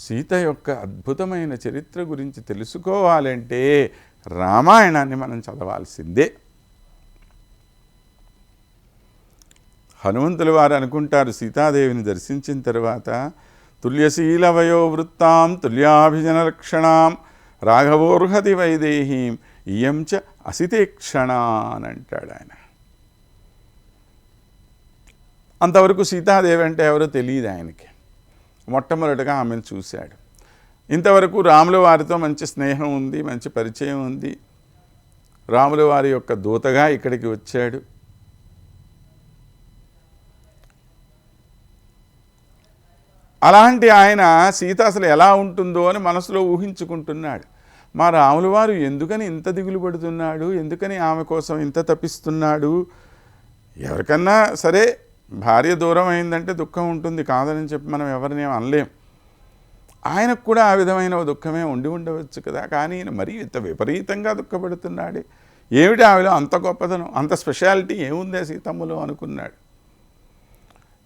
సీత యొక్క అద్భుతమైన చరిత్ర గురించి తెలుసుకోవాలంటే రామాయణాన్ని మనం చదవాల్సిందే. హనుమంతుల వారు అనుకుంటారు సీతాదేవిని దర్శించిన తర్వాత తుల్యశీల వయోవృత్తాం తుల్యాభిజన లక్షణాం రాఘవోర్హతి వైదేహీం ఇయం చ అసితేక్షణ అని అంటాడు ఆయన. అంతవరకు సీతాదేవి అంటే ఎవరో తెలియదు ఆయనకి. మొట్టమొదటిగా ఆమెను చూశాడు. ఇంతవరకు రాముల వారితో మంచి స్నేహం ఉంది మంచి పరిచయం ఉంది. రాముల వారి యొక్క దూతగా ఇక్కడికి వచ్చాడు. అలాంటి ఆయన సీత అసలు ఎలా ఉంటుందో అని మనసులో ఊహించుకుంటున్నాడు. మా రాముల వారు ఎందుకని ఇంత దిగులు పడుతున్నాడు? ఎందుకని ఆమె కోసం ఇంత తప్పిస్తున్నాడు ఎవరికన్నా సరే భార్య దూరం అయిందంటే దుఃఖం ఉంటుంది కాదని చెప్పి మనం ఎవరిని అనలేం. ఆయనకు కూడా ఆ విధమైన దుఃఖమే ఉండి ఉండవచ్చు కదా. కానీ ఈయన మరీ ఇంత విపరీతంగా దుఃఖపడుతున్నాడు. ఏమిటి ఆవిలో అంత గొప్పదనం అంత స్పెషాలిటీ ఏముందే సీతమ్మలో అనుకున్నాడు.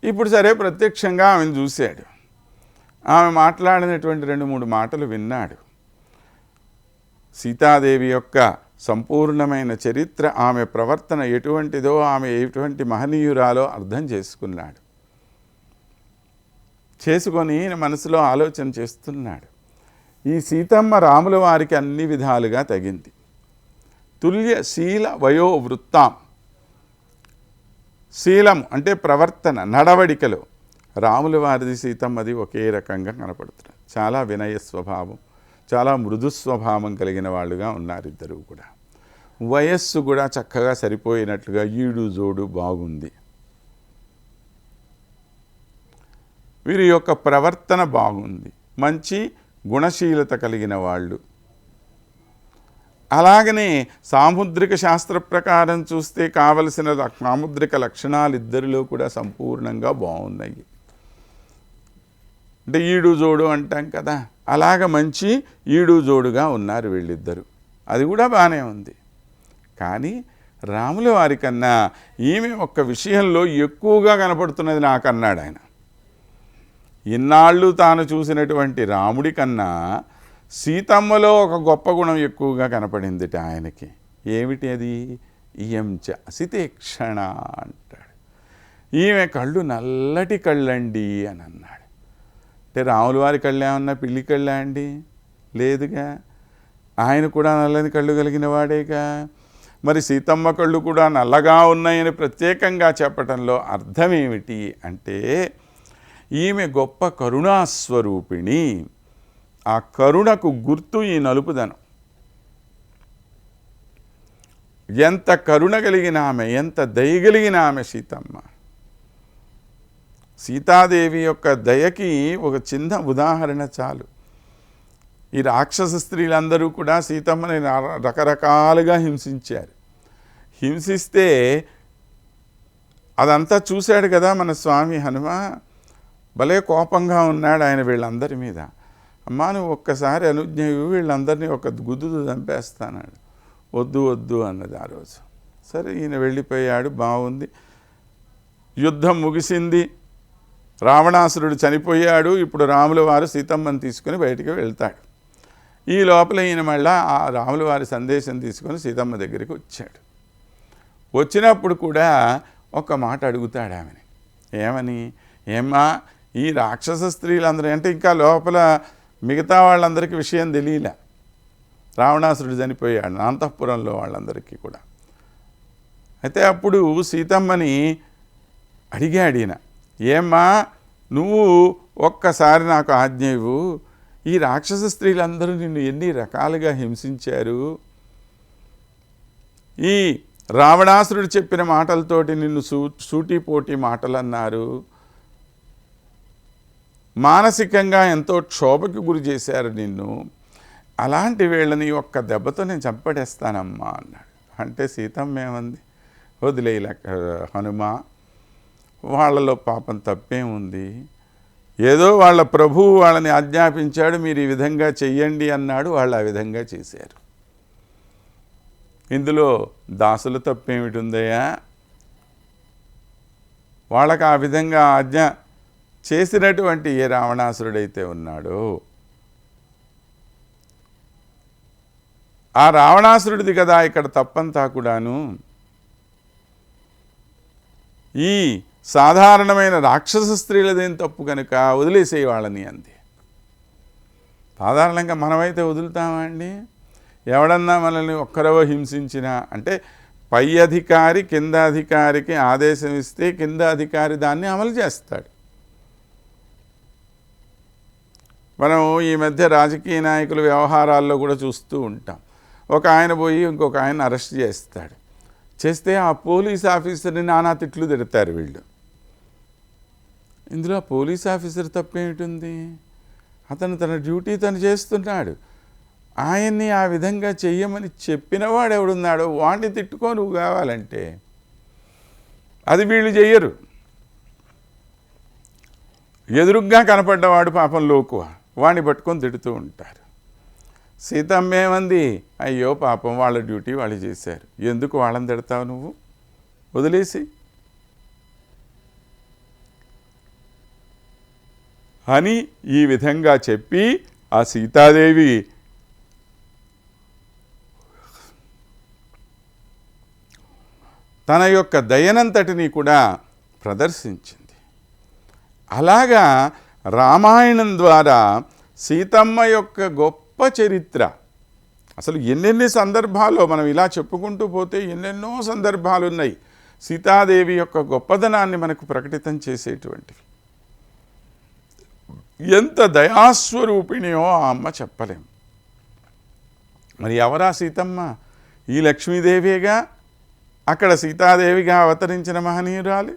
ఇప్పుడు సరే ప్రత్యక్షంగా ఆమెను చూశాడు. ఆమె మాట్లాడినటువంటి రెండు మూడు మాటలు విన్నాడు. సీతాదేవి యొక్క సంపూర్ణమైన చరిత్ర ఆమె ప్రవర్తన ఎటువంటిదో ఆమె ఎటువంటి మహనీయురాలో అర్థం చేసుకున్నాడు. చేసుకొని మనసులో ఆలోచన చేస్తున్నాడు. ఈ సీతమ్మ రాముల వారికి అన్ని విధాలుగా తగింది. తుల్య శీల వయోవృత్తాం. శీలం అంటే ప్రవర్తన నడవడికలో. రాముల వారిది సీతమ్మది ఒకే రకంగా కనపడుతున్నారు చాలా వినయ స్వభావం. చాలా మృదు స్వభావం కలిగిన వాళ్ళుగా ఉన్నారు ఇద్దరు కూడా. వయస్సు కూడా చక్కగా సరిపోయినట్లుగా ఈడు జోడు బాగుంది. వీరి యొక్క ప్రవర్తన బాగుంది. మంచి గుణశీలత కలిగిన వాళ్ళు. అలాగనే సాముద్రిక శాస్త్ర ప్రకారం చూస్తే కావలసిన సాముద్రిక లక్షణాలు ఇద్దరిలో కూడా సంపూర్ణంగా బాగున్నాయి. అంటే ఈడు జోడు అంటాం కదా. అలాగ మంచి ఈడు జోడుగా ఉన్నారు వీళ్ళిద్దరు. అది కూడా బాగానే ఉంది. కానీ రాముల వారి కన్నా ఈమె ఒక్క విషయంలో ఎక్కువగా కనపడుతున్నది నాకన్నాడు ఆయన. ఇన్నాళ్ళు తాను చూసినటువంటి రాముడి కన్నా సీతమ్మలో ఒక గొప్ప గుణం ఎక్కువగా కనపడిందిట ఆయనకి. ఏమిటి అది? ఇయంచ సితేక్షణ అంటాడు. ఈమె కళ్ళు నల్లటి కళ్ళండి అని అన్నాడు. అంటే రాములవారి కళ్ళు ఏమన్నా పిల్లి కళ్ళా అండి? లేదుగా. ఆయన కూడా నల్లని కళ్ళు కలిగిన వాడేగా. మరి సీతమ్మ కళ్ళు కూడా నల్లగా ఉన్నాయని ప్రత్యేకంగా చెప్పటంలో అర్థం ఏమిటి అంటే ఈమె గొప్ప కరుణాస్వరూపిణి. ఆ కరుణకు గుర్తు ఈ నలుపుదనం. ఎంత కరుణ కలిగిన ఆమె ఎంత దయగలిగిన ఆమె సీతమ్మ. సీతాదేవి యొక్క దయకి ఒక చిన్న ఉదాహరణ చాలు. ఈ రాక్షస స్త్రీలందరూ కూడా సీతమ్మని రకరకాలుగా హింసించారు. హింసిస్తే అదంతా చూశాడు కదా మన స్వామి హనుమ. భలే కోపంగా ఉన్నాడు ఆయన వీళ్ళందరి మీద. అమ్మా నువ్వు ఒక్కసారి అనుజ్ఞ వీళ్ళందరినీ ఒక గుద్దుదు చంపేస్తానాడు వద్దు వద్దు అన్నది ఆ రోజు. సరే ఈయన వెళ్ళిపోయాడు బాగుంది యుద్ధం ముగిసింది. రావణాసురుడు చనిపోయాడు. ఇప్పుడు రాముల వారు సీతమ్మని తీసుకుని బయటికి వెళ్తాడు. ఈ లోపల ఈయన మళ్ళా ఆ రాముల వారి సందేశం తీసుకొని సీతమ్మ దగ్గరికి వచ్చాడు. వచ్చినప్పుడు కూడా ఒక మాట అడుగుతాడు ఆమెని. ఏమని? ఏమ్మా ఈ రాక్షస స్త్రీలందరూ అంటే ఇంకా లోపల మిగతా వాళ్ళందరికీ విషయం తెలియలే. రావణాసురుడు చనిపోయాడు అంతఃపురంలో వాళ్ళందరికీ కూడా. అయితే అప్పుడు సీతమ్మని అడిగాడు ఈయన. ఏమ్మా నువ్వు ఒక్కసారి నాకు ఆజ్ఞ ఇవ్వు ఈ రాక్షస స్త్రీలందరూ నిన్ను ఎన్ని రకాలుగా హింసించారు? ఈ రావణాసురుడు చెప్పిన మాటలతోటి నిన్ను సూ సూటిపోటి మాటలు అన్నారు మానసికంగా ఎంతో క్షోభకి గురి చేశారు నిన్ను. అలాంటి వీళ్ళని ఒక్క దెబ్బతో నేను చంపడేస్తానమ్మా అన్నాడు. అంటే సీతమ్మ ఏమంది? వదిలేయలే హనుమ. వాళ్ళలో పాపం తప్పేముంది ఏదో వాళ్ళ ప్రభువు వాళ్ళని ఆజ్ఞాపించాడు మీరు ఈ విధంగా చెయ్యండి అన్నాడు వాళ్ళు ఆ విధంగా చేశారు. ఇందులో దాసుల తప్పేమిటి ఉందయ్యా ఆ విధంగా ఆజ్ఞ చేసినటువంటి ఏ రావణాసురుడైతే ఉన్నాడో ఆ రావణాసురుడిది కదా ఇక్కడ తప్పంతా కూడాను. ఈ సాధారణమైన రాక్షస స్త్రీలదేం తప్పు కనుక వదిలేసేవాళ్ళని వాళ్ళని అంతే సాధారణంగా మనమైతే వదులుతామా అండి? ఎవడన్నా మనల్ని ఒక్కరవో హింసించినా అంటే పై అధికారి కింద అధికారికి ఆదేశం ఇస్తే కింద అధికారి దాన్ని అమలు చేస్తాడు. మనం ఈ మధ్య రాజకీయ నాయకుల వ్యవహారాల్లో కూడా చూస్తూ ఉంటాం. ఒక ఆయన పోయి ఇంకొక ఆయన అరెస్ట్ చేస్తాడు. చేస్తే ఆ పోలీస్ ఆఫీసర్ని నానా తిట్లు తిడతారు వీళ్ళు. ఇందులో పోలీస్ ఆఫీసర్ తప్పేమిటి అతను తన డ్యూటీ తను చేస్తున్నాడు. ఆయన్ని ఆ విధంగా చెయ్యమని చెప్పినవాడు ఎవడున్నాడో వాడిని తిట్టుకో నువ్వు కావాలంటే అది వీళ్ళు చెయ్యరు. ఎదురుగ్గా కనపడ్డవాడు పాపం లోకువ. వాడిని పట్టుకొని తిడుతూ ఉంటారు. సీతమ్మేమంది? అయ్యో పాపం వాళ్ళ డ్యూటీ వాళ్ళు చేశారు. ఎందుకు వాళ్ళని తిడతావు నువ్వు? వదిలేసి. అని ఈ విధంగా చెప్పి ఆ సీతాదేవి తన యొక్క దయనంతటిని కూడా ప్రదర్శించింది. అలాగా రామాయణం ద్వారా సీతమ్మ యొక్క గొప్ప చరిత్ర అసలు ఎన్నెన్ని సందర్భాల్లో మనం ఇలా చెప్పుకుంటూ పోతే ఎన్నెన్నో సందర్భాలు ఉన్నాయి సీతాదేవి యొక్క గొప్పదనాన్ని మనకు ప్రకటితం చేసేటువంటివి. ఎంత దయాస్వరూపిణియో ఆ అమ్మ చెప్పలేం మరి ఎవరా సీతమ్మ? ఈ లక్ష్మీదేవిగా అక్కడ సీతాదేవిగా అవతరించిన మహనీయురాలి?